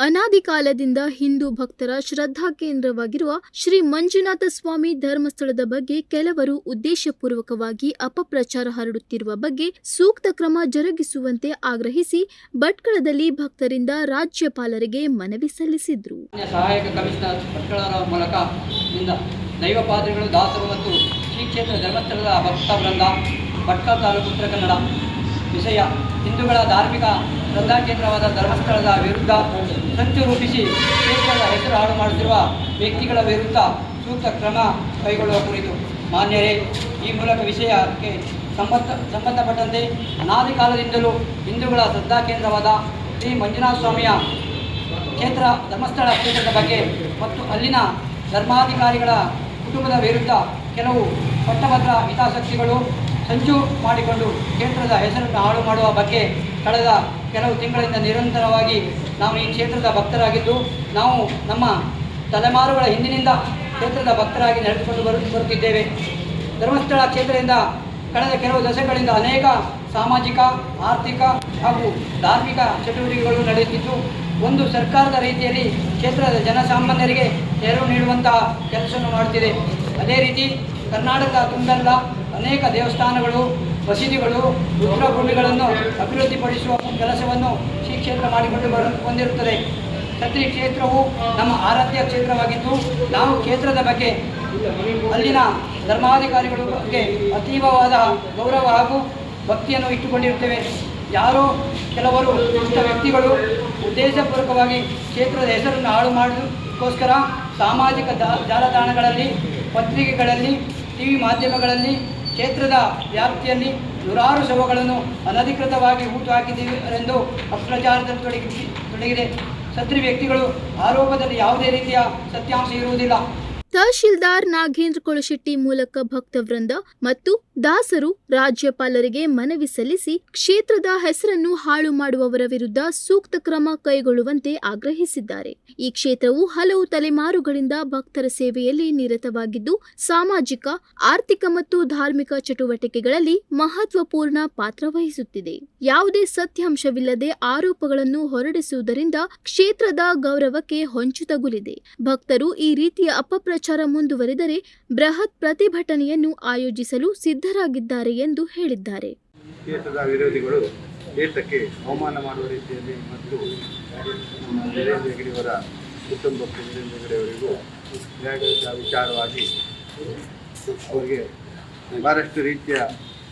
ಅನಾದಿ ಕಾಲದಿಂದ ಹಿಂದೂ ಭಕ್ತರ ಶ್ರದ್ಧಾ ಕೇಂದ್ರವಾಗಿರುವ ಶ್ರೀ ಮಂಜುನಾಥ ಸ್ವಾಮಿ ಧರ್ಮಸ್ಥಳದ ಬಗ್ಗೆ ಕೆಲವರು ಉದ್ದೇಶಪೂರ್ವಕವಾಗಿ ಅಪಪ್ರಚಾರ ಹರಡುತ್ತಿರುವ ಬಗ್ಗೆ ಸೂಕ್ತ ಕ್ರಮ ಜರುಗಿಸುವಂತೆ ಆಗ್ರಹಿಸಿ ಭಟ್ಕಳದಲ್ಲಿ ಭಕ್ತರಿಂದ ರಾಜ್ಯಪಾಲರಿಗೆ ಮನವಿ ಸಲ್ಲಿಸಿದ್ರು. ಸಹಾಯಕ ಕಮಿಷನರ್ ಭಟ್ಕಳರ ಮೂಲಕ ದೈವ ಪಾದ್ರಿಗಳು ದಾಸರು ಶ್ರೀ ಕ್ಷೇತ್ರ ಧರ್ಮಸ್ಥಳದ ಭಕ್ತ ವೃಂದ ಭಟ್ಕಳ ವಿಷಯ ಹಿಂದೂಗಳ ಧಾರ್ಮಿಕ ಶ್ರದ್ಧಾ ಕೇಂದ್ರವಾದ ಧರ್ಮಸ್ಥಳದ ವಿರುದ್ಧ ಸಂಚು ರೂಪಿಸಿ ಕ್ಷೇತ್ರದ ಹೆಸರು ಹಾಳು ಮಾಡುತ್ತಿರುವ ವ್ಯಕ್ತಿಗಳ ವಿರುದ್ಧ ಸೂಕ್ತ ಕ್ರಮ ಕೈಗೊಳ್ಳುವ ಕುರಿತು ಮಾನ್ಯರೇ, ಈ ಮೂಲಕ ವಿಷಯಕ್ಕೆ ಸಂಬಂಧ, ಸಂಬಂಧಪಟ್ಟಂತೆ ಅನಾದಿ ಕಾಲದಿಂದಲೂ ಹಿಂದೂಗಳ ಶ್ರದ್ಧಾ ಕೇಂದ್ರವಾದ ಶ್ರೀ ಮಂಜುನಾಥ ಸ್ವಾಮಿಯ ಕ್ಷೇತ್ರ, ಧರ್ಮಸ್ಥಳ ಕ್ಷೇತ್ರದ ಬಗ್ಗೆ ಮತ್ತು ಅಲ್ಲಿನ ಧರ್ಮಾಧಿಕಾರಿಗಳ ಕುಟುಂಬದ ವಿರುದ್ಧ ಕೆಲವು ಪಟ್ಟಭದ್ರ ಹಿತಾಸಕ್ತಿಗಳು ಸಂಚು ಮಾಡಿಕೊಂಡು ಕ್ಷೇತ್ರದ ಹೆಸರನ್ನು ಹಾಳು ಮಾಡುವ ಬಗ್ಗೆ ಕಳೆದ ಕೆಲವು ತಿಂಗಳಿಂದ ನಿರಂತರವಾಗಿ ನಾವು ಈ ಕ್ಷೇತ್ರದ ಭಕ್ತರಾಗಿದ್ದು, ನಾವು ನಮ್ಮ ತಲೆಮಾರುಗಳ ಹಿಂದಿನಿಂದ ಕ್ಷೇತ್ರದ ಭಕ್ತರಾಗಿ ನಡೆದುಕೊಂಡು ಬರು, ಬರುತ್ತಿದ್ದೇವೆ. ಧರ್ಮಸ್ಥಳ ಕ್ಷೇತ್ರದಿಂದ ಕಳೆದ ಕೆಲವು ದಶಕಗಳಿಂದ ಅನೇಕ ಸಾಮಾಜಿಕ, ಆರ್ಥಿಕ ಹಾಗೂ ಧಾರ್ಮಿಕ ಚಟುವಟಿಕೆಗಳು ನಡೆಯುತ್ತಿದ್ದು, ಒಂದು ಸರ್ಕಾರದ ರೀತಿಯಲ್ಲಿ ಕ್ಷೇತ್ರದ ಜನಸಾಮಾನ್ಯರಿಗೆ ನೆರವು ನೀಡುವಂತಹ ಕೆಲಸವನ್ನು ಮಾಡುತ್ತಿದೆ. ಅದೇ ರೀತಿ ಕರ್ನಾಟಕ ತುಂಬೆಲ್ಲ ಅನೇಕ ದೇವಸ್ಥಾನಗಳು, ಮಸೀದಿಗಳು, ರುದ್ರಭೂಮಿಗಳನ್ನು ಅಭಿವೃದ್ಧಿಪಡಿಸುವ ಕೆಲಸವನ್ನು ಶ್ರೀ ಕ್ಷೇತ್ರ ಮಾಡಿಕೊಂಡು ಬರು, ಬಂದಿರುತ್ತದೆ. ಛತ್ರಿ ಕ್ಷೇತ್ರವು ನಮ್ಮ ಆರಾಧ್ಯ ಕ್ಷೇತ್ರವಾಗಿದ್ದು, ನಾವು ಕ್ಷೇತ್ರದ ಬಗ್ಗೆ ಅಲ್ಲಿನ ಧರ್ಮಾಧಿಕಾರಿಗಳ ಬಗ್ಗೆ ಅತೀವವಾದ ಗೌರವ ಹಾಗೂ ಭಕ್ತಿಯನ್ನು ಇಟ್ಟುಕೊಂಡಿರುತ್ತೇವೆ. ಯಾರೋ ಕೆಲವರು ದುಷ್ಟ ವ್ಯಕ್ತಿಗಳು, ಉದ್ದೇಶಪೂರ್ವಕವಾಗಿ ಕ್ಷೇತ್ರದ ಹೆಸರನ್ನು ಹಾಳು ಮಾಡೋದಕ್ಕೋಸ್ಕರ ಸಾಮಾಜಿಕ ಜಾಲತಾಣಗಳಲ್ಲಿ, ಪತ್ರಿಕೆಗಳಲ್ಲಿ ಟಿ ವಿ ಮಾಧ್ಯಮಗಳಲ್ಲಿ ಕ್ಷೇತ್ರದ ವ್ಯಾಪ್ತಿಯಲ್ಲಿ ನೂರಾರು ಶವಗಳನ್ನು ಅನಧಿಕೃತವಾಗಿ ಹೂತು ಹಾಕಿದ್ದೀವಿ ಎಂದು ಅಪ್ರಚಾರದಲ್ಲಿ ತೊಡಗಿ ತೊಡಗಿದೆ. ಸತ್ರಿ ವ್ಯಕ್ತಿಗಳು ಆರೋಪದಲ್ಲಿ ಯಾವುದೇ ರೀತಿಯ ಸತ್ಯಾಂಶ ಇರುವುದಿಲ್ಲ. ತಹಶೀಲ್ದಾರ್ ನಾಗೇಂದ್ರ ಕೊಳಶೆಟ್ಟಿ ಮೂಲಕ ಭಕ್ತವೃಂದ ಮತ್ತು ದಾಸರು ರಾಜ್ಯಪಾಲರಿಗೆ ಮನವಿ ಸಲ್ಲಿಸಿ ಕ್ಷೇತ್ರದ ಹೆಸರನ್ನು ಹಾಳು ಮಾಡುವವರ ವಿರುದ್ಧ ಸೂಕ್ತ ಕ್ರಮ ಕೈಗೊಳ್ಳುವಂತೆ ಆಗ್ರಹಿಸಿದ್ದಾರೆ. ಈ ಕ್ಷೇತ್ರವು ಹಲವು ತಲೆಮಾರುಗಳಿಂದ ಭಕ್ತರ ಸೇವೆಯಲ್ಲಿ ನಿರತವಾಗಿದ್ದು, ಸಾಮಾಜಿಕ, ಆರ್ಥಿಕ ಮತ್ತು ಧಾರ್ಮಿಕ ಚಟುವಟಿಕೆಗಳಲ್ಲಿ ಮಹತ್ವಪೂರ್ಣ ಪಾತ್ರ ವಹಿಸುತ್ತಿದೆ. ಯಾವುದೇ ಸತ್ಯಾಂಶವಿಲ್ಲದೆ ಆರೋಪಗಳನ್ನು ಹೊರಡಿಸುವುದರಿಂದ ಕ್ಷೇತ್ರದ ಗೌರವಕ್ಕೆ ಹೊಂಚು ತಗುಲಿದೆ. ಭಕ್ತರು ಈ ರೀತಿಯ ಅಪಪ್ರಚಾರ ಮುಂದುವರಿದರೆ ಬೃಹತ್ ಪ್ರತಿಭಟನೆಯನ್ನು ಆಯೋಜಿಸಲು ಸಿದ್ಧರಾಗಿದ್ದಾರೆ ಎಂದು ಹೇಳಿದ್ದಾರೆ. ಕ್ಷೇತ್ರದ ವಿರೋಧಿಗಳು ದೇಶಕ್ಕೆ ಅವಮಾನ ಮಾಡುವ ರೀತಿಯಲ್ಲಿ ಮತ್ತು ವೀರೇಂದ್ರ ಹೆಗಡೆಯವರ ಕುಟುಂಬಕ್ಕೆ ವೀರೇಂದ್ರ ಹೆಗಡೆಯವರಿಗೂ ನ್ಯಾಯದ ವಿಚಾರವಾಗಿ ಅವರಿಗೆ ಬಹಳಷ್ಟು ರೀತಿಯ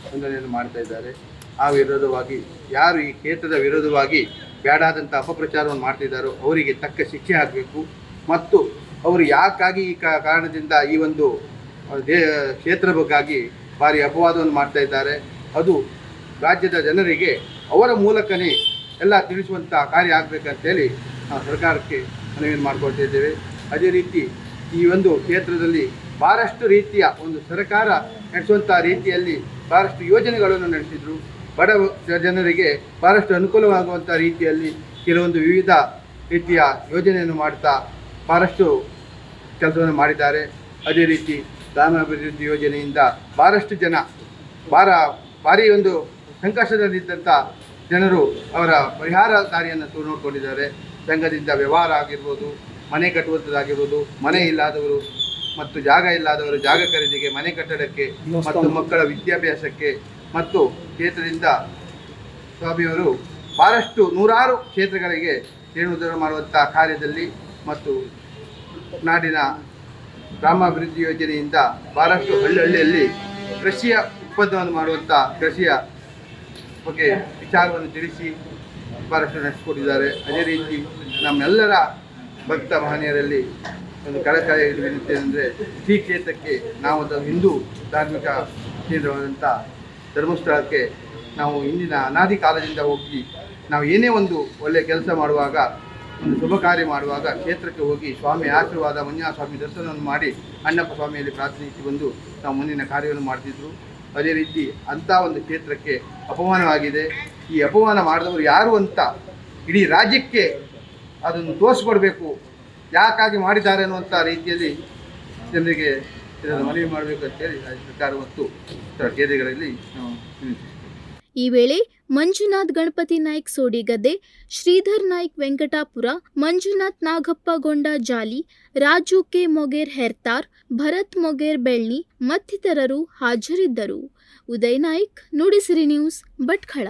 ವಂದನೆಯನ್ನು ಮಾಡ್ತಾ ಇದ್ದಾರೆ. ಆ ವಿರೋಧವಾಗಿ ಯಾರು ಈ ಕ್ಷೇತ್ರದ ವಿರೋಧವಾಗಿ ಬೇಡಾದಂಥ ಅಪಪ್ರಚಾರವನ್ನು ಮಾಡ್ತಿದ್ದಾರೋ ಅವರಿಗೆ ತಕ್ಕ ಶಿಕ್ಷೆ ಆಗಬೇಕು ಮತ್ತು ಅವರು ಯಾಕಾಗಿ ಈ ಕಾರಣದಿಂದ ಈ ಒಂದು ದೇ ಕ್ಷೇತ್ರ ಬಗ್ಗಾಗಿ ಭಾರಿ ಅಪವಾದವನ್ನು ಮಾಡ್ತಾ ಇದ್ದಾರೆ. ಅದು ರಾಜ್ಯದ ಜನರಿಗೆ ಅವರ ಮೂಲಕನೇ ಎಲ್ಲ ತಿಳಿಸುವಂಥ ಕಾರ್ಯ ಆಗಬೇಕಂತೇಳಿ ನಾವು ಸರ್ಕಾರಕ್ಕೆ ಮನವಿ ಮಾಡ್ಕೊಳ್ತಾ ಇದ್ದೇವೆ. ಅದೇ ರೀತಿ ಈ ಒಂದು ಕ್ಷೇತ್ರದಲ್ಲಿ ಭಾಳಷ್ಟು ರೀತಿಯ ಒಂದು ಸರ್ಕಾರ ನಡೆಸುವಂಥ ರೀತಿಯಲ್ಲಿ ಭಾಳಷ್ಟು ಯೋಜನೆಗಳನ್ನು ನಡೆಸಿದರು. ಬಡ ಜನರಿಗೆ ಭಾಳಷ್ಟು ಅನುಕೂಲವಾಗುವಂಥ ರೀತಿಯಲ್ಲಿ ಕೆಲವೊಂದು ವಿವಿಧ ರೀತಿಯ ಯೋಜನೆಯನ್ನು ಮಾಡ್ತಾ ಭಾಳಷ್ಟು ಕೆಲಸವನ್ನು ಮಾಡಿದ್ದಾರೆ. ಅದೇ ರೀತಿ ಗ್ರಾಮಾಭಿವೃದ್ಧಿ ಯೋಜನೆಯಿಂದ ಭಾಳಷ್ಟು ಜನ ಭಾರ ಭಾರಿ ಒಂದು ಸಂಕಷ್ಟದಲ್ಲಿದ್ದಂಥ ಜನರು ಅವರ ಪರಿಹಾರ ಕಾರ್ಯವನ್ನು ನೋಡಿಕೊಂಡಿದ್ದಾರೆ ನೋಡ್ಕೊಂಡಿದ್ದಾರೆ. ಸಂಘದಿಂದ ವ್ಯವಹಾರ ಆಗಿರ್ಬೋದು ಮನೆ ಕಟ್ಟುವಂಥದ್ದಾಗಿರ್ಬೋದು ಮನೆ ಇಲ್ಲದವರು ಮತ್ತು ಜಾಗ ಇಲ್ಲದವರು ಜಾಗ ಖರೀದಿಗೆ ಮನೆ ಕಟ್ಟಡಕ್ಕೆ ಮತ್ತು ಮಕ್ಕಳ ವಿದ್ಯಾಭ್ಯಾಸಕ್ಕೆ ಮತ್ತು ಕ್ಷೇತ್ರದಿಂದ ಸ್ವಾಮಿಯವರು ಭಾಳಷ್ಟು ನೂರಾರು ಕ್ಷೇತ್ರಗಳಿಗೆ ಜೀರ್ಣೋದ್ಧಾರ ಮಾಡುವಂಥ ಕಾರ್ಯದಲ್ಲಿ ಮತ್ತು ನಾಡಿನ ಗ್ರಾಮಾಭಿವೃದ್ಧಿ ಯೋಜನೆಯಿಂದ ಭಾಳಷ್ಟು ಹಳ್ಳಿಹಳ್ಳಿಯಲ್ಲಿ ಕೃಷಿಯ ಉತ್ಪನ್ನವನ್ನು ಮಾಡುವಂಥ ಕೃಷಿಯ ಬಗ್ಗೆ ವಿಚಾರವನ್ನು ತಿಳಿಸಿ ಭಾಳಷ್ಟು ನಡೆಸಿಕೊಟ್ಟಿದ್ದಾರೆ. ಅದೇ ರೀತಿ ನಮ್ಮೆಲ್ಲರ ಭಕ್ತ ಮಹನೀಯರಲ್ಲಿ ಒಂದು ಕಳಕಳಿ ಅಂದರೆ ಶ್ರೀ ಕ್ಷೇತ್ರಕ್ಕೆ ನಾವು ಹಿಂದೂ ಧಾರ್ಮಿಕ ಕೇಂದ್ರವಾದಂಥ ಧರ್ಮಸ್ಥಳಕ್ಕೆ ನಾವು ಇಂದಿನ ಅನಾದಿ ಕಾಲದಿಂದ ಹೋಗಿ ನಾವು ಏನೇ ಒಂದು ಒಳ್ಳೆಯ ಕೆಲಸ ಮಾಡುವಾಗ ಒಂದು ಶುಭ ಕಾರ್ಯ ಮಾಡುವಾಗ ಕ್ಷೇತ್ರಕ್ಕೆ ಹೋಗಿ ಸ್ವಾಮಿ ಆಶೀರ್ವಾದ ಮಂಜುನಾಥ ಸ್ವಾಮಿ ದರ್ಶನವನ್ನು ಮಾಡಿ ಅಣ್ಣಪ್ಪ ಸ್ವಾಮಿಯಲ್ಲಿ ಪ್ರಾರ್ಥನಿಸಿ ಬಂದು ನಾವು ಮುಂದಿನ ಕಾರ್ಯವನ್ನು ಮಾಡ್ತಿದ್ರು. ಅದೇ ರೀತಿ ಅಂಥ ಒಂದು ಕ್ಷೇತ್ರಕ್ಕೆ ಅಪಮಾನವಾಗಿದೆ. ಈ ಅಪಮಾನ ಮಾಡಿದವರು ಯಾರು ಅಂತ ಇಡೀ ರಾಜ್ಯಕ್ಕೆ ಅದನ್ನು ತೋರಿಸ್ಕೊಡ್ಬೇಕು. ಯಾಕಾಗಿ ಮಾಡಿದ್ದಾರೆ ಅನ್ನುವಂಥ ರೀತಿಯಲ್ಲಿ ಜನರಿಗೆ ಇದನ್ನು ಮನವಿ ಮಾಡಬೇಕು ಅಂತೇಳಿ ರಾಜ್ಯ ಸರ್ಕಾರ ಮತ್ತು ಕೇಂದ್ರಗಳಲ್ಲಿ ನಾವು ಈ ವೇಳೆ ಮಂಜುನಾಥ್ ಗಣಪತಿ ನಾಯ್ಕ್ ಸೋಡಿಗದ್ದೆ ಶ್ರೀಧರ್ ನಾಯ್ಕ್ ವೆಂಕಟಾಪುರ, ಮಂಜುನಾಥ್ ನಾಗಪ್ಪ ಗೊಂಡ ಜಾಲಿ, ರಾಜು ಕೆ ಮೊಗೇರ್ ಹೆರ್ತಾರ್, ಭರತ್ ಮೊಗೇರ್ ಬೆಳ್ಳಿ ಮತ್ತಿತರರು ಹಾಜರಿದ್ದರು. ಉದಯ್ ನಾಯ್ಕ್, ನುಡಿಸಿರಿ ನ್ಯೂಸ್ ಭಟ್ಕಳ.